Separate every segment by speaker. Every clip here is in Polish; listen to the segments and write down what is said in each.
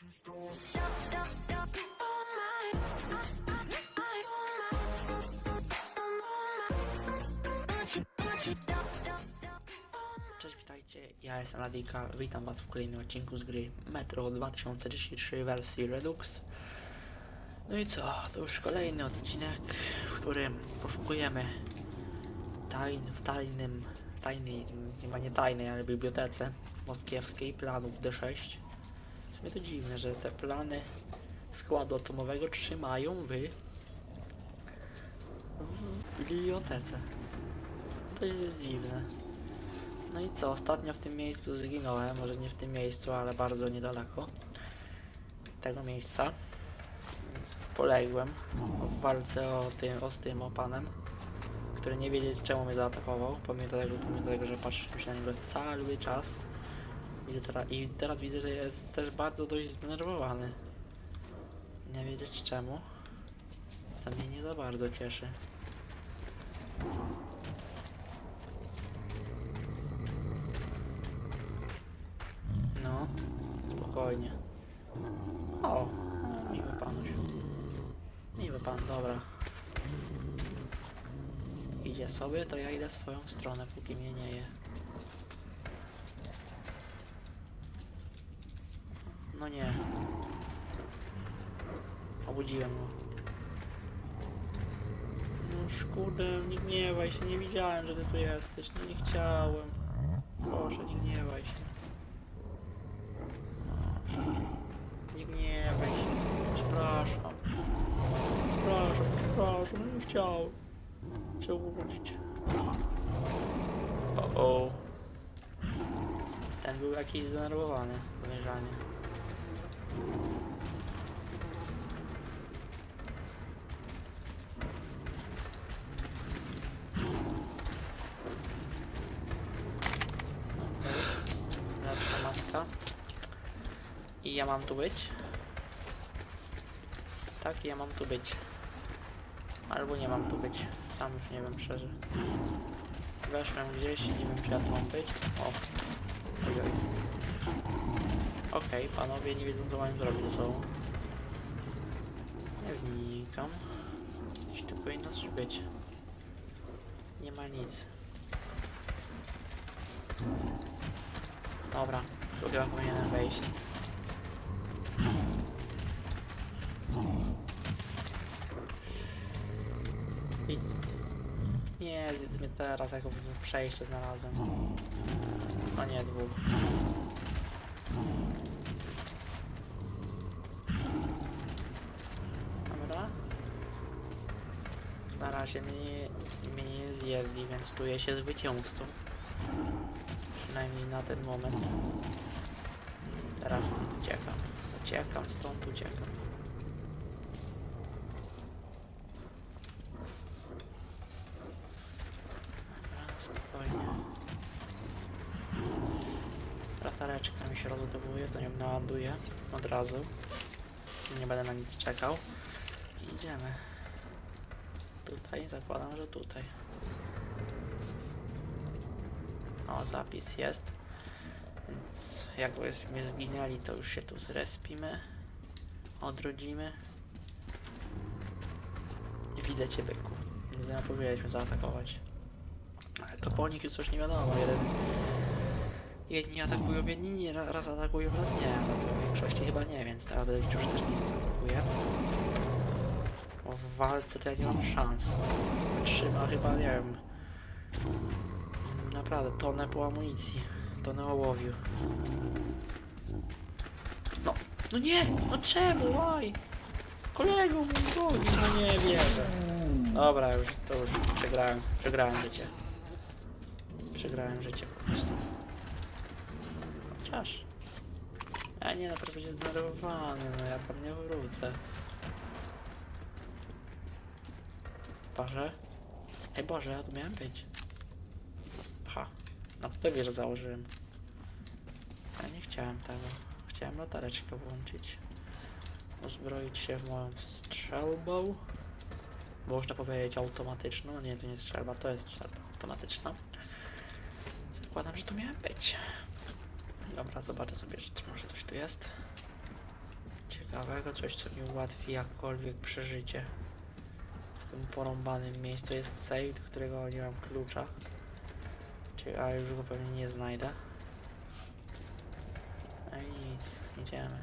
Speaker 1: Cześć, witajcie, ja jestem Radikal, witam was w kolejnym odcinku z gry Metro 2033 wersji Redux. No i co, to już kolejny odcinek, w którym poszukujemy tajn, w tajnym, tajnej, chyba nie tajnej, ale bibliotece moskiewskiej planów D6. Sumie to dziwne, że te plany składu atomowego trzymają w, w bibliotece. To jest dziwne. No i co, ostatnio w tym miejscu zginąłem, może nie w tym miejscu, ale bardzo niedaleko tego miejsca. Poległem w walce o tym, o z tym opanem, który nie wiedzieć czemu mnie zaatakował, pomimo tego, pomimo tego że patrzyłem się na niego cały czas. Widzę teraz, I teraz widzę, że jest też bardzo dość zdenerwowany. Nie wiedzieć czemu. To mnie nie za bardzo cieszy. No, spokojnie. O, miły panuś. Miły pan, dobra. Idzie sobie, to ja idę swoją stronę, póki mnie nie je. No nie. Obudziłem go. No kurde, nie gniewaj się, nie widziałem, że ty tu jesteś, no nie chciałem. Proszę, nie gniewaj się. Nie gniewaj się. Przepraszam. Przepraszam, przepraszam, no nie chciałem cię urodzić. O, o. Ten był jakiś zdenerwowany, podejrzanie. Ja mam tu być? Tak, ja mam tu być. Albo nie mam tu być. Sam już nie wiem szczerze. Weszłem gdzieś i nie wiem czy ja tu mam być. O. Okej, panowie nie wiedzą co mają zrobić ze sobą. Nie wnikam. Gdzieś tu powinno coś być. Nie ma nic. Dobra, tu chyba powinienem wejść. I... Nie, zjedz mnie teraz, jako przejście znalazłem. No nie, dwóch. Dobra. Na razie mnie, mnie nie zjedli, więc czuję się zwycięzcą. Przynajmniej na ten moment. Teraz uciekam. Uciekam, stąd uciekam. Dobra, spokojnie. Latareczka mi się rozładowuje, to nią naładuję od razu. Nie będę na nic czekał. I idziemy. Tutaj, zakładam, że tutaj. O, zapis jest. Więc jak byśmy zginęli, to już się tu zrespimy. Odrodzimy. Widzę cię, byku. Nie zapomnieliśmy zaatakować. Ale to po już coś nie wiadomo. Jeden... Jedni atakują, jedni nie. Ra- Raz atakują, raz nie. W większości chyba nie, więc teraz będę że też nie zaatakuje. Bo w walce to ja nie mam szans. Trzyma chyba, nie wiem. Naprawdę, tonę po amunicji. Tonę ołowiu. No, no nie! No czemu? Why? Kolego mój goni, no nie wierzę. Dobra, już, to już przegrałem, przegrałem życie. Przegrałem życie po prostu. Chociaż... Ja nie, no to będzie zdenerwowany, no ja tam nie wrócę. Boże? Ej Boże, ja tu miałem być. Aha, no to tobie, że założyłem. Ja nie chciałem tego. Chciałem latareczkę włączyć. Uzbroić się w moją strzelbą. Można powiedzieć automatyczną. Nie, to nie strzelba, to jest strzelba automatyczna. Zakładam, że to miałem być. Dobra, zobaczę sobie, czy może coś tu jest. ciekawego, coś co mi ułatwi jakkolwiek przeżycie. W tym porąbanym miejscu jest save, do którego nie mam klucza. Czyli, a już go pewnie nie znajdę. No i nic, idziemy.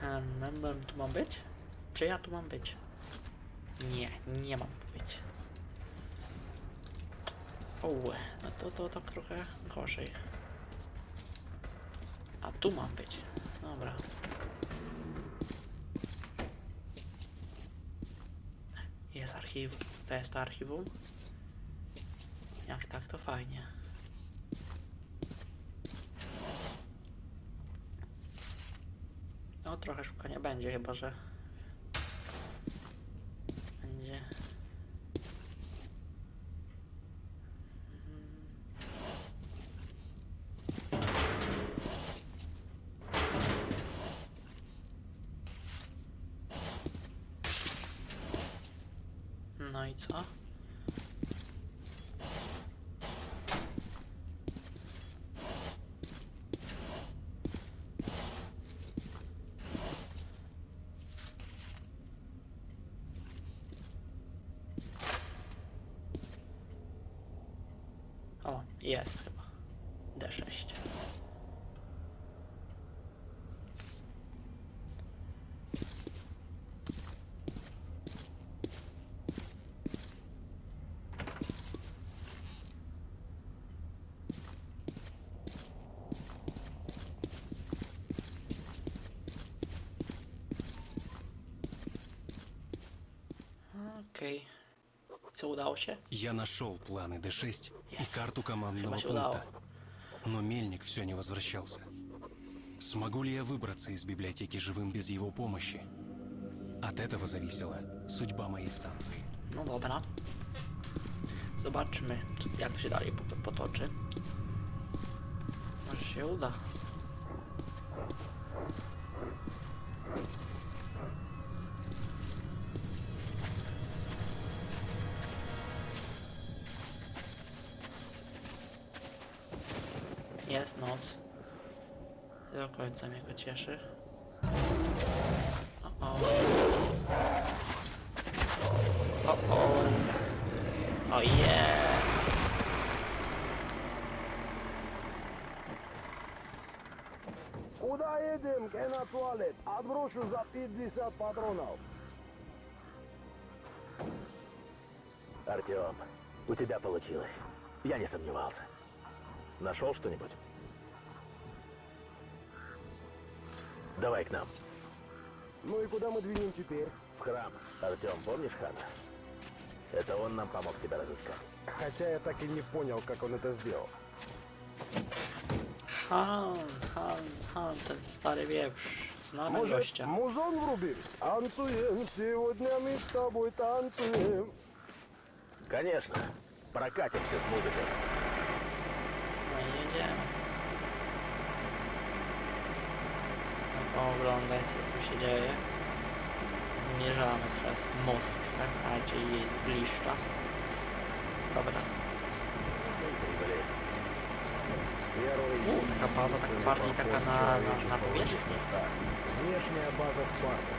Speaker 1: Hmm, tu mam być? Czy ja tu mam być? Nie, nie mam tu być. O, no to, to tak trochę gorzej. A tu mam być. Dobra. Jest archiwum. To jest to archiwum? Jak tak, to fajnie. No trochę szukania będzie, chyba że udało się?
Speaker 2: Я нашел планы Д6 и
Speaker 1: Yes.
Speaker 2: карту командного
Speaker 1: Chyba się udało.
Speaker 2: пункта, но мельник все не возвращался. Смогу ли я выбраться из библиотеки живым без его помощи? От этого зависела судьба моей станции.
Speaker 1: No dobra. Zobaczmy, jak to się dalej pot- potoczy. Może się uda. Noc. Do końca mnie to cieszy. O, o. O, o. O yeah.
Speaker 3: Куда едем? Ке на туалет. Отброшу за 50 патронов.
Speaker 4: Артем, у тебя получилось. Я не сомневался. Нашел что-нибудь? Давай к нам.
Speaker 3: Ну и куда мы двинем теперь?
Speaker 4: В храм. Артем, помнишь Хана? Это он нам помог тебя разыскать.
Speaker 3: Хотя я так и не понял, как он это сделал.
Speaker 1: Han, Han, Han, ten stary wieprz. Znamy
Speaker 3: Может,
Speaker 1: gościa.
Speaker 3: музон врубим? Танцуем, сегодня мы с тобой танцуем.
Speaker 4: Конечно. Прокатимся с музыкой.
Speaker 1: No i jedziemy. Oglądać co tu się dzieje. Zmierzamy przez Moskwę, a raczej jej zbliża. Dobra.
Speaker 4: Прибыли.
Speaker 3: Первый
Speaker 1: U, taka baza tak bardziej taka na, na, na powierzchni.
Speaker 3: Внешняя база Спарта.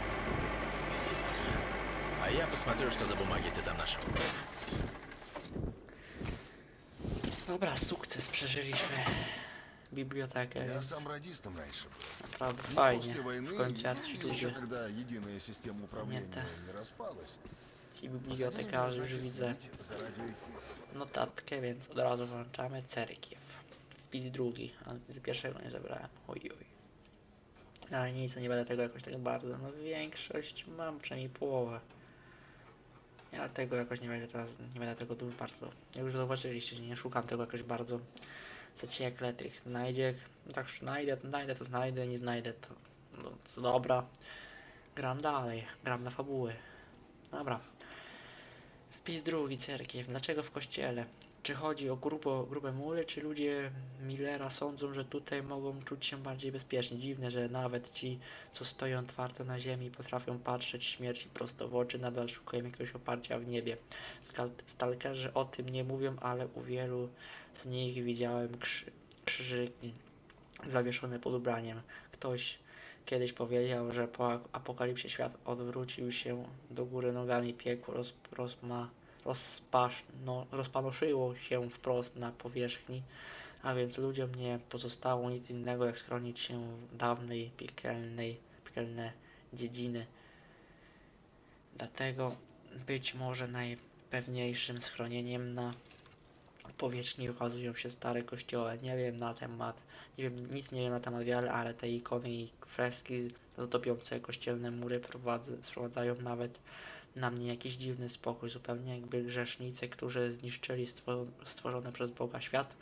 Speaker 5: А я посмотрю, что за бумаги ты там нашел.
Speaker 1: Dobra, sukces przeżyliśmy. Bibliotekę,
Speaker 6: Я
Speaker 1: więc
Speaker 6: сам радистом раньше был.
Speaker 1: naprawdę
Speaker 6: Но
Speaker 1: fajnie.
Speaker 6: после войны,
Speaker 1: W końcu jacyś
Speaker 6: еще
Speaker 1: ludzie,
Speaker 6: когда единая система управления
Speaker 1: Нет-то.
Speaker 6: не распалась,
Speaker 1: ci
Speaker 6: посадили меня,
Speaker 1: bibliotekarze już
Speaker 6: значит,
Speaker 1: widzę
Speaker 6: следить за радиоэфиром.
Speaker 1: notatkę, więc od razu włączamy Cerkiew. Wpis drugi, a pierwszego nie zabrałem. Oj, oj. Ale nic, nie będę tego jakoś tak bardzo. No większość mam, przynajmniej połowę. Ja tego jakoś nie będę teraz, nie będę tego dużo bardzo. Jak już zauważyliście, że nie szukam tego jakoś bardzo zaciekle tych znajdziek. No tak znajdę, znajdę, to znajdę, nie znajdę, to, no, to dobra. Gram dalej, gram na fabuły. Dobra. Wpis drugi, cerkiew. Dlaczego w kościele? Czy chodzi o grupę, grupę mury, czy ludzie Millera sądzą, że tutaj mogą czuć się bardziej bezpiecznie? Dziwne, że nawet ci, co stoją twardo na ziemi, potrafią patrzeć śmierci prosto w oczy, nadal szukają jakiegoś oparcia w niebie. Stalkerzy o tym nie mówią, ale u wielu z nich widziałem krzy- krzyżyki zawieszone pod ubraniem. Ktoś kiedyś powiedział, że po apokalipsie świat odwrócił się do góry nogami, piekło roz, rozma, rozpasz, no, rozpanoszyło się wprost na powierzchni, a więc ludziom nie pozostało nic innego, jak schronić się w dawnej, piekielnej, piekielne dziedziny. Dlatego być może najpewniejszym schronieniem na powierzchni okazują się stare kościoły. Nie wiem na temat, nie wiem, nic nie wiem na temat wiary, ale te ikony i freski zdobiące kościelne mury prowadzą, sprowadzają nawet na mnie jakiś dziwny spokój, zupełnie jakby grzesznicy, którzy zniszczyli stwo, stworzony przez Boga świat,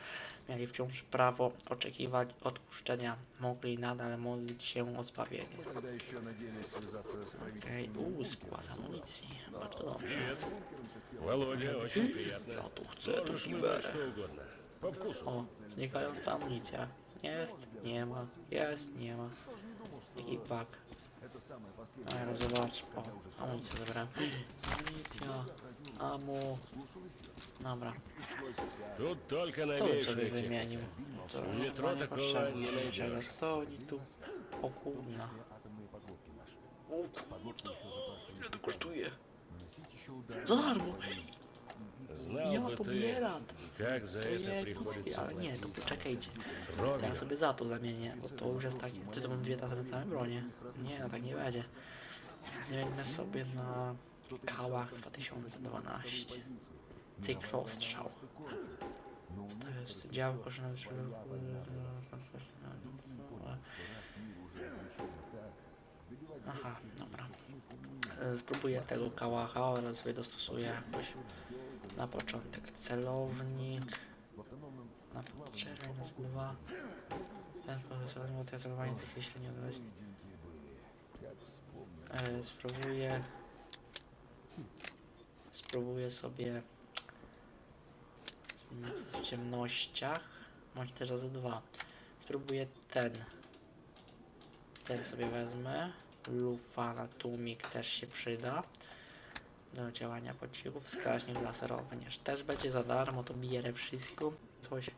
Speaker 1: mieli wciąż prawo oczekiwać odpuszczenia, mogli nadal modlić się o zbawienie.
Speaker 6: Мы тогда еще надеялись связаться с
Speaker 1: Okej,
Speaker 6: правительством.
Speaker 1: uuu, skład amunicji, bardzo dobrze.
Speaker 7: Володя, очень приятно.
Speaker 1: Ja tu chcę, tu
Speaker 7: Можешь
Speaker 1: ci
Speaker 7: выбрать
Speaker 1: берę.
Speaker 7: что угодно. По вкусу.
Speaker 1: O, znikająca amunicja. Jest, nie ma, jest, nie ma. Jaki bug.
Speaker 6: Это самое
Speaker 1: A
Speaker 6: последнее.
Speaker 1: ja zobacz, o, amunicję zabrałem. Amunicja, amu. Dobra,
Speaker 7: Тут только
Speaker 1: to bym
Speaker 7: новейшая
Speaker 1: sobie
Speaker 7: техника.
Speaker 1: wymienił. To
Speaker 7: W metro
Speaker 1: chyba nie
Speaker 7: takiego
Speaker 1: potrzebne.
Speaker 7: nie znajdziesz.
Speaker 1: Czego stoi tu? O kurna.
Speaker 6: Атомные подлодки наши.
Speaker 1: O kurna,
Speaker 6: Подлодки еще запрашивали
Speaker 1: ile to kosztuje?
Speaker 6: наносить еще удары.
Speaker 1: Za darmo!
Speaker 7: Знал
Speaker 1: Ja
Speaker 7: бы ты,
Speaker 1: pobieram!
Speaker 7: как за
Speaker 1: To
Speaker 7: это
Speaker 1: nie
Speaker 7: приходится
Speaker 1: kupię, ale nie, to
Speaker 7: платить.
Speaker 1: poczekajcie. Ja
Speaker 7: Кровью.
Speaker 1: sobie za to zamienię, bo to już jest takie, ty to mam dwie te same bronie. Nie, no tak nie będzie. Zmieńmy sobie na kałach 2012. Cyklostrzał. To jest działko, że Aha, dobra. E, Spróbuję tego kałacha oraz sobie dostosuję jakoś na początek celownik. Na poczekaj, raz, dwa. Ten profesjonalny motywowanie takie się nie odnosi. E, spróbuję. Spróbuję sobie w ciemnościach. Bądź też razy dwa. Spróbuję ten. Ten sobie wezmę. Lufa na tłumik też się przyda. Do działania pociągów. Wskaźnik laserowy nie, też będzie za darmo, to bierę wszystko. Coś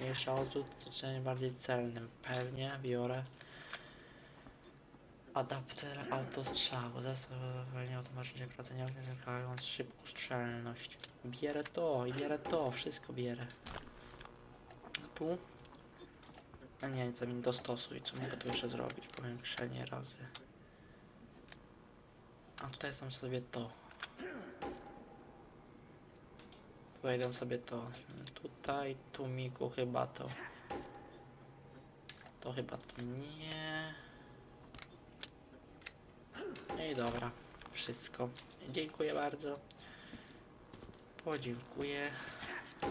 Speaker 1: mniejsza odrzut, czymś bardziej celnym. Pewnie biorę. Adapter autostrzału. Zastosowanie automatycznej pracy nie zyskając szybką strzelność. Bierę to i bierę to, wszystko bierę. A tu? A nie, co mi dostosuj, co mogę tu jeszcze zrobić? Powiększenie razy. A tutaj są sobie to. Wejdę sobie to. Tutaj, tu miku chyba to. To chyba to nie. No I dobra, wszystko. Dziękuję bardzo. Podziękuję.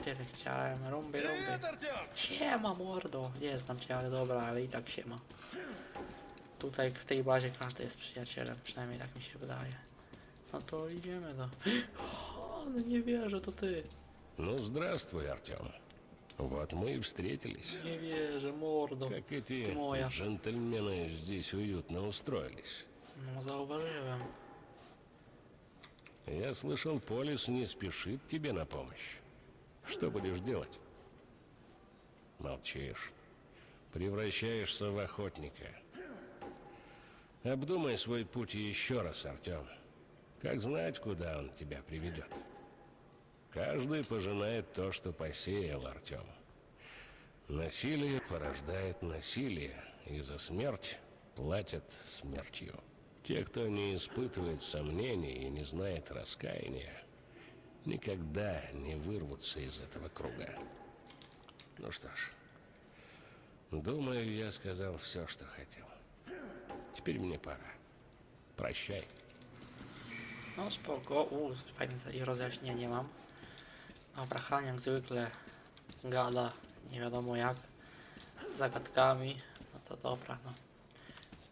Speaker 1: Tyle chciałem. Rąby, rąby. Siema mordo. Nie znam cię, ale dobra, ale i tak siema. Tutaj w tej bazie każdy jest przyjacielem, przynajmniej tak mi się wydaje. No to idziemy do... O, no nie wierzę, to ty.
Speaker 7: Ну, здравствуй, Артем. Вот мы и встретились.
Speaker 1: Nie wierzę, mordo.
Speaker 7: Как эти
Speaker 1: Моя.
Speaker 7: джентльмены здесь уютно устроились.
Speaker 1: No zauważyłem.
Speaker 7: Я слышал, Полис не спешит тебе на помощь. Что будешь делать? Молчишь. Превращаешься в охотника. Обдумай свой путь еще раз, Артем. Как знать, куда он тебя приведет. Каждый пожинает то, что посеял, Артем. Насилие порождает насилие, и за смерть платят смертью. Те, кто не испытывает сомнений и не знает раскаяния, никогда не вырвутся из этого круга. Ну что ж, думаю, я сказал все, что хотел. Теперь мне пора. Прощай.
Speaker 1: No spoko, u, fajne za- rozjaśnienie mam. Dobra, Han jak zwykle gada nie wiadomo jak, z zagadkami, no to dobra, no.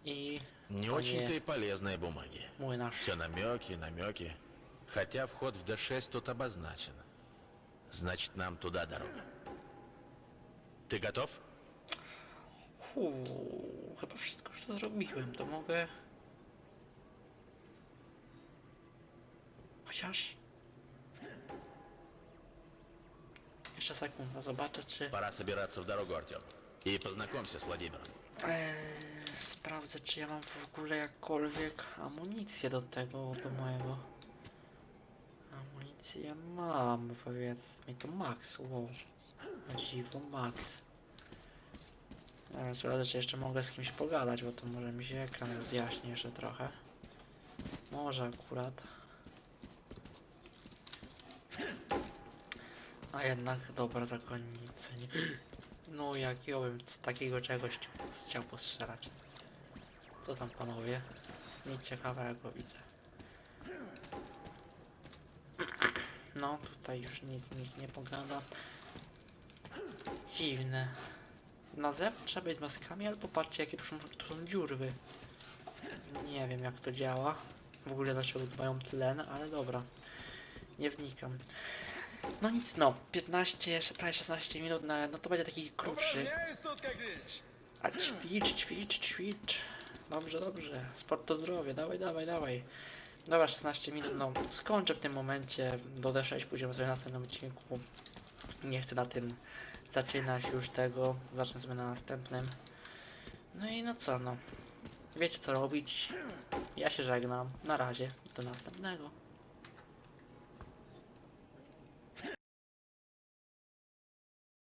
Speaker 1: I
Speaker 5: Не очень-то и полезные бумаги.
Speaker 1: mój nasz
Speaker 5: Все намеки, намеки. Хотя вход в Д6 тут обозначен. Значит, нам туда дорога. Ты готов?
Speaker 1: Uuu, chyba wszystko już to zrobiłem, to mogę... Chociaż... Jeszcze sekunda, zobaczę czy...
Speaker 5: Пора собираться в дорогу, Артем. И познакомься с Владимиром.
Speaker 1: Eee, sprawdzę czy ja mam w ogóle jakkolwiek amunicję do tego, do mojego. Amunicję ja mam, powiedzmy. To max, wow. Na dziwo, max. Ja wiem, sprawdzę czy jeszcze mogę z kimś pogadać, bo to może mi się ekran rozjaśni jeszcze trochę. Może akurat. A jednak dobra zakonnica. Nie... No jak ja bym z takiego czegoś chciał postrzelać. Co tam panowie? Nic ciekawego widzę. No tutaj już nic nikt nie pogada. Dziwne. Na zewnątrz trzeba być maskami, ale popatrzcie jakie tu są, dziurwy. Nie wiem jak to działa. W ogóle dlaczego tu mają tlen, ale dobra. Nie wnikam. No nic no, 15, jeszcze prawie 16 minut, na, no to będzie taki krótszy. A ćwicz, ćwicz, ćwicz. Dobrze, dobrze. Sport to zdrowie, dawaj, dawaj, dawaj. Dobra, 16 minut, no skończę w tym momencie. Do D6 pójdziemy sobie na następnym odcinku. Nie chcę na tym zaczynać już tego. Zacznę sobie na następnym. No i no co, no. Wiecie co robić. Ja się żegnam. Na razie. Do następnego.